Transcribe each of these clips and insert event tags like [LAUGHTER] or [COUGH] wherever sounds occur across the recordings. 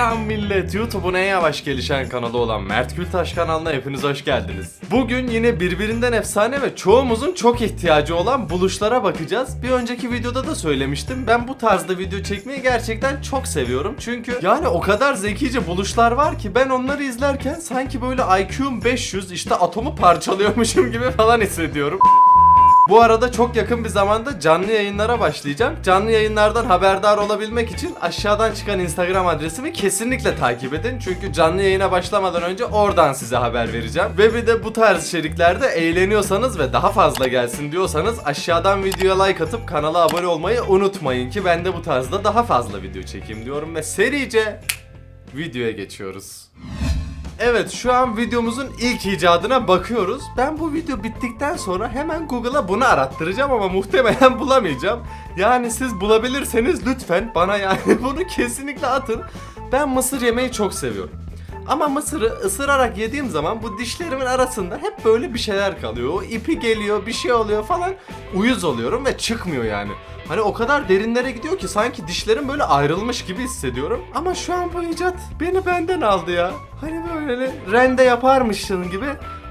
Selam millet. YouTube'un en yavaş gelişen kanalı olan Mert Gültaş kanalına hepiniz hoş geldiniz. Bugün yine birbirinden efsane ve çoğumuzun çok ihtiyacı olan buluşlara bakacağız. Bir önceki videoda da söylemiştim. Ben bu tarzda video çekmeyi gerçekten çok seviyorum. Çünkü yani o kadar zekice buluşlar var ki ben onları izlerken sanki böyle IQ'm 500 işte atomu parçalıyormuşum gibi falan hissediyorum. Bu arada çok yakın bir zamanda canlı yayınlara başlayacağım. Canlı yayınlardan haberdar olabilmek için aşağıdan çıkan Instagram adresimi kesinlikle takip edin. Çünkü canlı yayına başlamadan önce oradan size haber vereceğim. Ve bir de bu tarz içeriklerde eğleniyorsanız ve daha fazla gelsin diyorsanız aşağıdan videoya like atıp kanala abone olmayı unutmayın ki ben de bu tarzda daha fazla video çekeyim diyorum ve serice videoya geçiyoruz. Evet şu an videomuzun ilk icadına bakıyoruz. Ben bu video bittikten sonra hemen Google'a bunu arattıracağım ama muhtemelen [LAUGHS] bulamayacağım. Yani siz bulabilirseniz lütfen bana yani [LAUGHS] bunu kesinlikle atın. Ben mısır yemeyi çok seviyorum. Ama mısırı ısırarak yediğim zaman bu dişlerimin arasında hep böyle bir şeyler kalıyor. O ipi geliyor, bir şey oluyor falan. Uyuz oluyorum ve çıkmıyor yani. Hani o kadar derinlere gidiyor ki sanki dişlerim böyle ayrılmış gibi hissediyorum. Ama şu an bu icat beni benden aldı ya. Hani böyle rende yaparmışsın gibi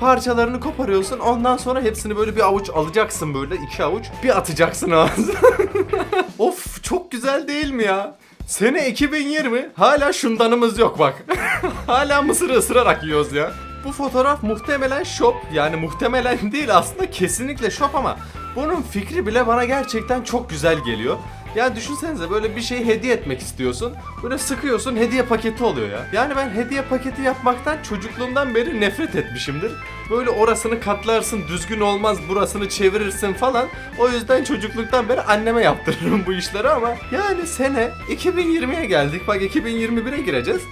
parçalarını koparıyorsun. Ondan sonra hepsini böyle bir avuç alacaksın böyle iki avuç. Bir atacaksın ağzına. [LAUGHS] of çok güzel değil mi ya? Sene 2020 hala şundanımız yok bak. [LAUGHS] hala mısırı ısırarak yiyoruz ya. Bu fotoğraf muhtemelen şop yani muhtemelen değil aslında kesinlikle şop ama bunun fikri bile bana gerçekten çok güzel geliyor. Ya düşünsenize böyle bir şey hediye etmek istiyorsun. Böyle sıkıyorsun hediye paketi oluyor ya. Yani ben hediye paketi yapmaktan çocukluğumdan beri nefret etmişimdir. Böyle orasını katlarsın düzgün olmaz burasını çevirirsin falan. O yüzden çocukluktan beri anneme yaptırırım bu işleri ama yani sene 2020'ye geldik. Bak 2021'e gireceğiz.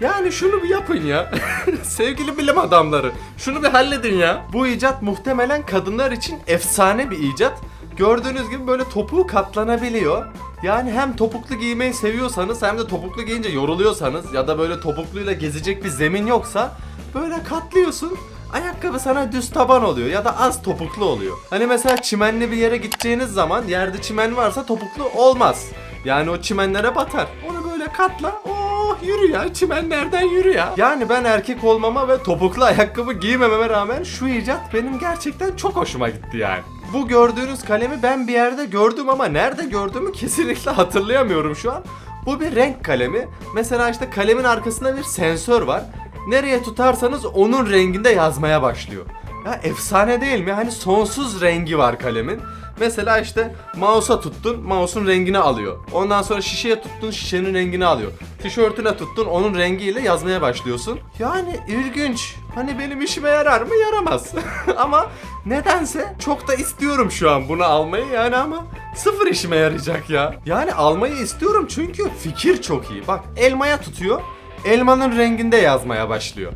Yani şunu bir yapın ya. [LAUGHS] Sevgili bilim adamları. Şunu bir halledin ya. Bu icat muhtemelen kadınlar için efsane bir icat. Gördüğünüz gibi böyle topuğu katlanabiliyor. Yani hem topuklu giymeyi seviyorsanız hem de topuklu giyince yoruluyorsanız ya da böyle topukluyla gezecek bir zemin yoksa böyle katlıyorsun. Ayakkabı sana düz taban oluyor ya da az topuklu oluyor. Hani mesela çimenli bir yere gideceğiniz zaman yerde çimen varsa topuklu olmaz. Yani o çimenlere batar. Onu böyle katla. Oh yürü ya çimenlerden yürü ya. Yani ben erkek olmama ve topuklu ayakkabı giymememe rağmen şu icat benim gerçekten çok hoşuma gitti yani. Bu gördüğünüz kalemi ben bir yerde gördüm ama nerede gördüğümü kesinlikle [LAUGHS] hatırlayamıyorum şu an. Bu bir renk kalemi. Mesela işte kalemin arkasında bir sensör var. Nereye tutarsanız onun renginde yazmaya başlıyor. Ya efsane değil mi? Hani sonsuz rengi var kalemin. Mesela işte mouse'a tuttun, mouse'un rengini alıyor. Ondan sonra şişeye tuttun, şişenin rengini alıyor. Tişörtüne tuttun, onun rengiyle yazmaya başlıyorsun. Yani ilginç. Hani benim işime yarar mı? Yaramaz. [LAUGHS] ama nedense çok da istiyorum şu an bunu almayı yani ama sıfır işime yarayacak ya. Yani almayı istiyorum çünkü fikir çok iyi. Bak elmaya tutuyor, elmanın renginde yazmaya başlıyor.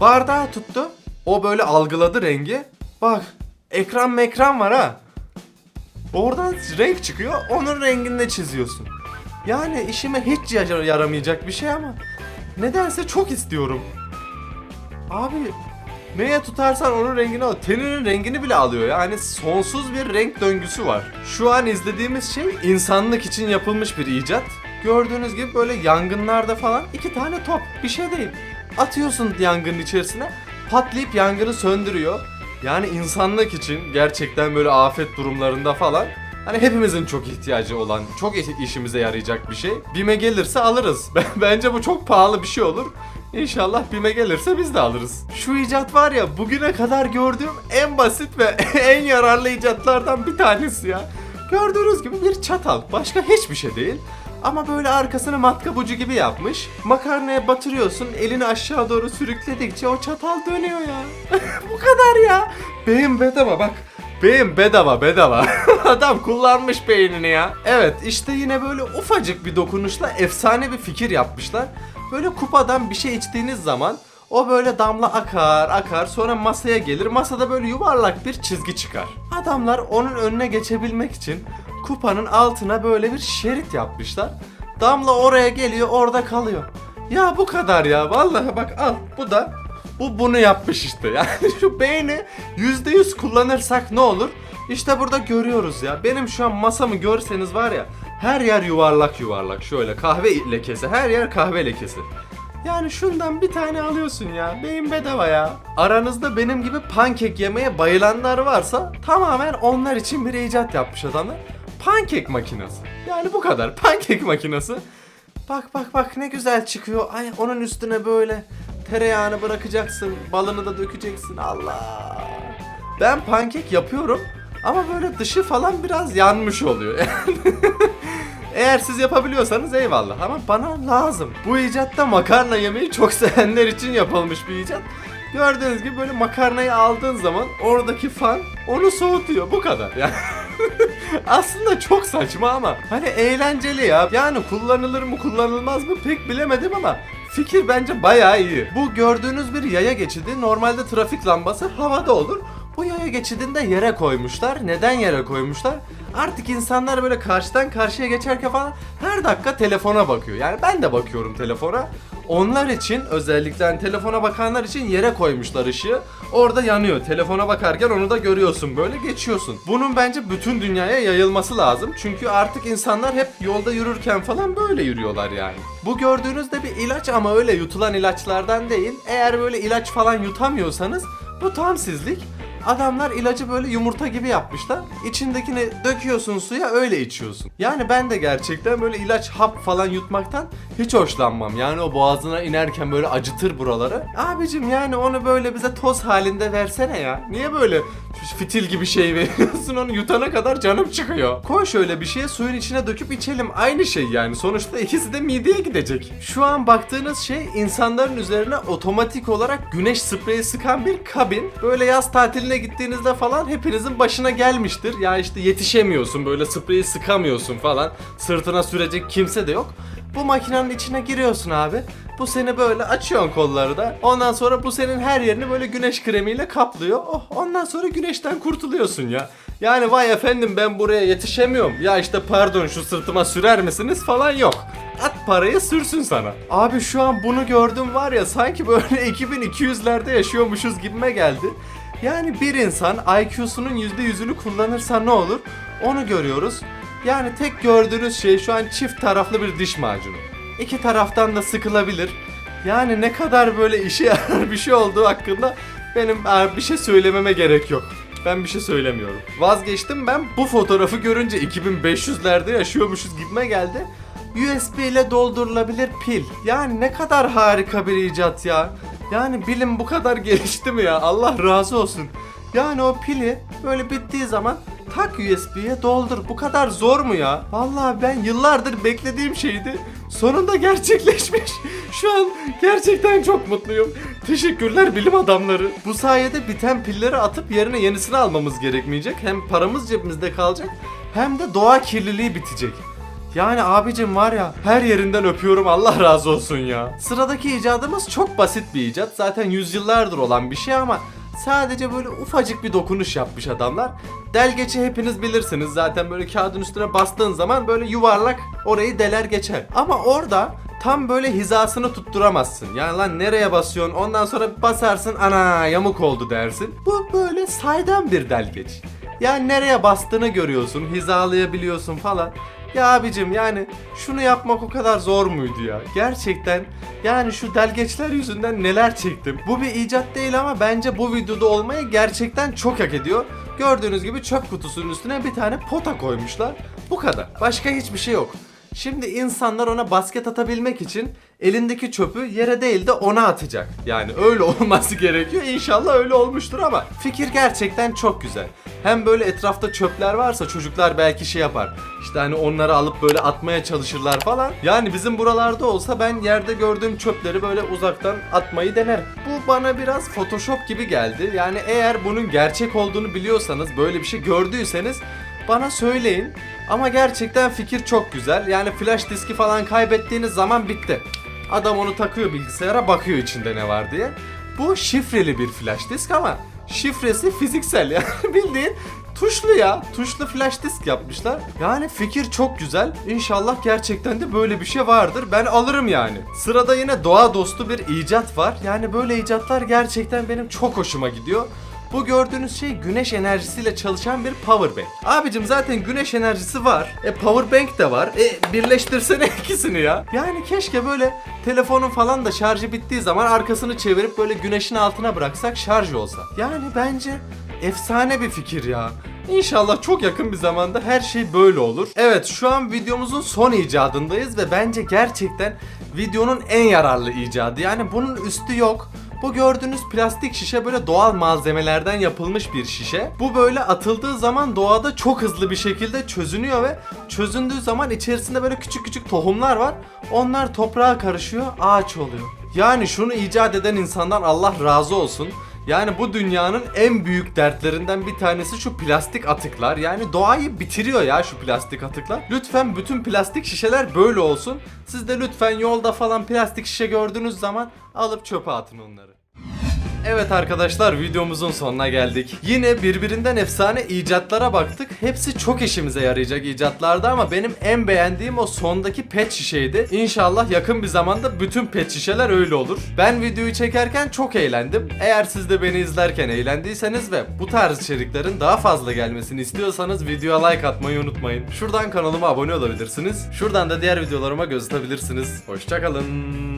Bardağı tuttu, o böyle algıladı rengi. Bak ekran mekran var ha. Oradan renk çıkıyor, onun renginde çiziyorsun. Yani işime hiç yar- yaramayacak bir şey ama nedense çok istiyorum. Abi neye tutarsan onun rengini al. Teninin rengini bile alıyor yani sonsuz bir renk döngüsü var. Şu an izlediğimiz şey insanlık için yapılmış bir icat. Gördüğünüz gibi böyle yangınlarda falan iki tane top bir şey değil. Atıyorsun yangının içerisine patlayıp yangını söndürüyor. Yani insanlık için gerçekten böyle afet durumlarında falan Hani hepimizin çok ihtiyacı olan, çok iş- işimize yarayacak bir şey. Bime gelirse alırız. [LAUGHS] Ben- Bence bu çok pahalı bir şey olur. İnşallah Bime gelirse biz de alırız. Şu icat var ya bugüne kadar gördüğüm en basit ve [LAUGHS] en yararlı icatlardan bir tanesi ya. Gördüğünüz gibi bir çatal. Başka hiçbir şey değil. Ama böyle arkasını matkap ucu gibi yapmış. Makarnaya batırıyorsun, elini aşağı doğru sürükledikçe o çatal dönüyor ya. [LAUGHS] Bu kadar ya. Beyin bedava bak. Beyin bedava bedava. [LAUGHS] Adam kullanmış beynini ya. Evet işte yine böyle ufacık bir dokunuşla efsane bir fikir yapmışlar. Böyle kupadan bir şey içtiğiniz zaman o böyle damla akar akar sonra masaya gelir masada böyle yuvarlak bir çizgi çıkar. Adamlar onun önüne geçebilmek için kupanın altına böyle bir şerit yapmışlar. Damla oraya geliyor orada kalıyor. Ya bu kadar ya vallahi bak al bu da bu bunu yapmış işte. [LAUGHS] Yani şu beyni %100 kullanırsak ne olur? İşte burada görüyoruz ya. Benim şu an masamı görseniz var ya Her yer yuvarlak yuvarlak şöyle kahve lekesi her yer kahve lekesi. Yani şundan bir tane alıyorsun ya. Beyin bedava ya. Aranızda benim gibi pankek yemeye bayılanlar varsa tamamen onlar için bir icat yapmış adamlar. Pankek makinesi. Yani bu kadar. Pankek makinesi. Bak bak bak ne güzel çıkıyor. Ay onun üstüne böyle tereyağını bırakacaksın. Balını da dökeceksin. Allah. Ben pankek yapıyorum ama böyle dışı falan biraz yanmış oluyor. [LAUGHS] Eğer siz yapabiliyorsanız eyvallah ama bana lazım. Bu icatta makarna yemeyi çok [LAUGHS] sevenler için yapılmış bir icat. Gördüğünüz gibi böyle makarnayı aldığın zaman oradaki fan onu soğutuyor. Bu kadar yani. [LAUGHS] [LAUGHS] Aslında çok saçma ama hani eğlenceli ya. Yani kullanılır mı kullanılmaz mı pek bilemedim ama fikir bence bayağı iyi. Bu gördüğünüz bir yaya geçidi normalde trafik lambası havada olur. Bu yaya geçidinde yere koymuşlar. Neden yere koymuşlar? Artık insanlar böyle karşıdan karşıya geçerken falan her dakika telefona bakıyor. Yani ben de bakıyorum telefona. Onlar için özellikle hani telefona bakanlar için yere koymuşlar ışığı. Orada yanıyor. Telefona bakarken onu da görüyorsun böyle geçiyorsun. Bunun bence bütün dünyaya yayılması lazım. Çünkü artık insanlar hep yolda yürürken falan böyle yürüyorlar yani. Bu gördüğünüz de bir ilaç ama öyle yutulan ilaçlardan değil. Eğer böyle ilaç falan yutamıyorsanız bu tam sizlik. Adamlar ilacı böyle yumurta gibi yapmışlar. İçindekini döküyorsun suya öyle içiyorsun. Yani ben de gerçekten böyle ilaç hap falan yutmaktan hiç hoşlanmam. Yani o boğazına inerken böyle acıtır buraları. Abicim yani onu böyle bize toz halinde versene ya. Niye böyle fitil gibi şey veriyorsun onu yutana kadar canım çıkıyor. Koy şöyle bir şeye suyun içine döküp içelim. Aynı şey yani. Sonuçta ikisi de mideye gidecek. Şu an baktığınız şey insanların üzerine otomatik olarak güneş spreyi sıkan bir kabin. Böyle yaz tatiline gittiğinizde falan hepinizin başına gelmiştir. Ya işte yetişemiyorsun böyle spreyi sıkamıyorsun falan. Sırtına sürecek kimse de yok. Bu makinenin içine giriyorsun abi. Bu seni böyle açıyorsun kolları da. Ondan sonra bu senin her yerini böyle güneş kremiyle kaplıyor. Oh, ondan sonra güneşten kurtuluyorsun ya. Yani vay efendim ben buraya yetişemiyorum. Ya işte pardon şu sırtıma sürer misiniz falan yok. At parayı sürsün sana. Abi şu an bunu gördüm var ya sanki böyle [LAUGHS] 2200'lerde yaşıyormuşuz gibime geldi. Yani bir insan IQ'sunun %100'ünü kullanırsa ne olur? Onu görüyoruz. Yani tek gördüğünüz şey şu an çift taraflı bir diş macunu. İki taraftan da sıkılabilir. Yani ne kadar böyle işe [LAUGHS] yarar bir şey olduğu hakkında benim e, bir şey söylememe gerek yok. Ben bir şey söylemiyorum. Vazgeçtim ben bu fotoğrafı görünce 2500'lerde yaşıyormuşuz gibime geldi. USB ile doldurulabilir pil. Yani ne kadar harika bir icat ya. Yani bilim bu kadar [LAUGHS] gelişti mi ya? Allah razı olsun. Yani o pili böyle bittiği zaman tak USB'ye doldur. Bu kadar zor mu ya? Vallahi ben yıllardır beklediğim şeydi. Sonunda gerçekleşmiş. [LAUGHS] Şu an gerçekten çok mutluyum. Teşekkürler bilim adamları. Bu sayede biten pilleri atıp yerine yenisini almamız gerekmeyecek. Hem paramız cebimizde kalacak hem de doğa kirliliği bitecek. Yani abicim var ya her yerinden öpüyorum Allah razı olsun ya. Sıradaki icadımız çok basit bir icat. Zaten yüzyıllardır olan bir şey ama sadece böyle ufacık bir dokunuş yapmış adamlar. Delgeci hepiniz bilirsiniz. Zaten böyle kağıdın üstüne bastığın zaman böyle yuvarlak orayı deler geçer. Ama orada tam böyle hizasını tutturamazsın. Yani lan nereye basıyorsun? Ondan sonra basarsın ana yamuk oldu dersin. Bu böyle saydam bir delgeç. Yani nereye bastığını görüyorsun, hizalayabiliyorsun falan. Ya abicim yani şunu yapmak o kadar zor muydu ya? Gerçekten yani şu delgeçler yüzünden neler çektim. Bu bir icat değil ama bence bu videoda olmayı gerçekten çok hak ediyor. Gördüğünüz gibi çöp kutusunun üstüne bir tane pota koymuşlar. Bu kadar. Başka hiçbir şey yok. Şimdi insanlar ona basket atabilmek için elindeki çöpü yere değil de ona atacak. Yani öyle [LAUGHS] olması gerekiyor. İnşallah öyle olmuştur ama fikir gerçekten çok güzel. Hem böyle etrafta çöpler varsa çocuklar belki şey yapar. İşte hani onları alıp böyle atmaya çalışırlar falan. Yani bizim buralarda olsa ben yerde gördüğüm çöpleri böyle uzaktan atmayı denerim. Bu bana biraz Photoshop gibi geldi. Yani eğer bunun gerçek olduğunu biliyorsanız, böyle bir şey gördüyseniz bana söyleyin. Ama gerçekten fikir çok güzel. Yani flash diski falan kaybettiğiniz zaman bitti. Adam onu takıyor bilgisayara bakıyor içinde ne var diye. Bu şifreli bir flash disk ama şifresi fiziksel yani [LAUGHS] bildiğin tuşlu ya. Tuşlu flash disk yapmışlar. Yani fikir çok güzel. İnşallah gerçekten de böyle bir şey vardır. Ben alırım yani. Sırada yine doğa dostu bir icat var. Yani böyle icatlar gerçekten benim çok hoşuma gidiyor. Bu gördüğünüz şey güneş enerjisiyle çalışan bir power bank. Abicim zaten güneş enerjisi var. E power bank de var. E birleştirsene [LAUGHS] ikisini ya. Yani keşke böyle telefonun falan da şarjı bittiği zaman arkasını çevirip böyle güneşin altına bıraksak şarj olsa. Yani bence efsane bir fikir ya. İnşallah çok yakın bir zamanda her şey böyle olur. Evet şu an videomuzun son icadındayız ve bence gerçekten videonun en yararlı icadı. Yani bunun üstü yok. Bu gördüğünüz plastik şişe böyle doğal malzemelerden yapılmış bir şişe. Bu böyle atıldığı zaman doğada çok hızlı bir şekilde çözünüyor ve çözündüğü zaman içerisinde böyle küçük küçük tohumlar var. Onlar toprağa karışıyor, ağaç oluyor. Yani şunu icat eden insandan Allah razı olsun. Yani bu dünyanın en büyük dertlerinden bir tanesi şu plastik atıklar. Yani doğayı bitiriyor ya şu plastik atıklar. Lütfen bütün plastik şişeler böyle olsun. Siz de lütfen yolda falan plastik şişe gördüğünüz zaman alıp çöpe atın onları. Evet arkadaşlar videomuzun sonuna geldik. Yine birbirinden efsane icatlara baktık. Hepsi çok işimize yarayacak icatlardı ama benim en beğendiğim o sondaki pet şişeydi. İnşallah yakın bir zamanda bütün pet şişeler öyle olur. Ben videoyu çekerken çok eğlendim. Eğer siz de beni izlerken eğlendiyseniz ve bu tarz içeriklerin daha fazla gelmesini istiyorsanız videoya like atmayı unutmayın. Şuradan kanalıma abone olabilirsiniz. Şuradan da diğer videolarıma göz atabilirsiniz. Hoşçakalın.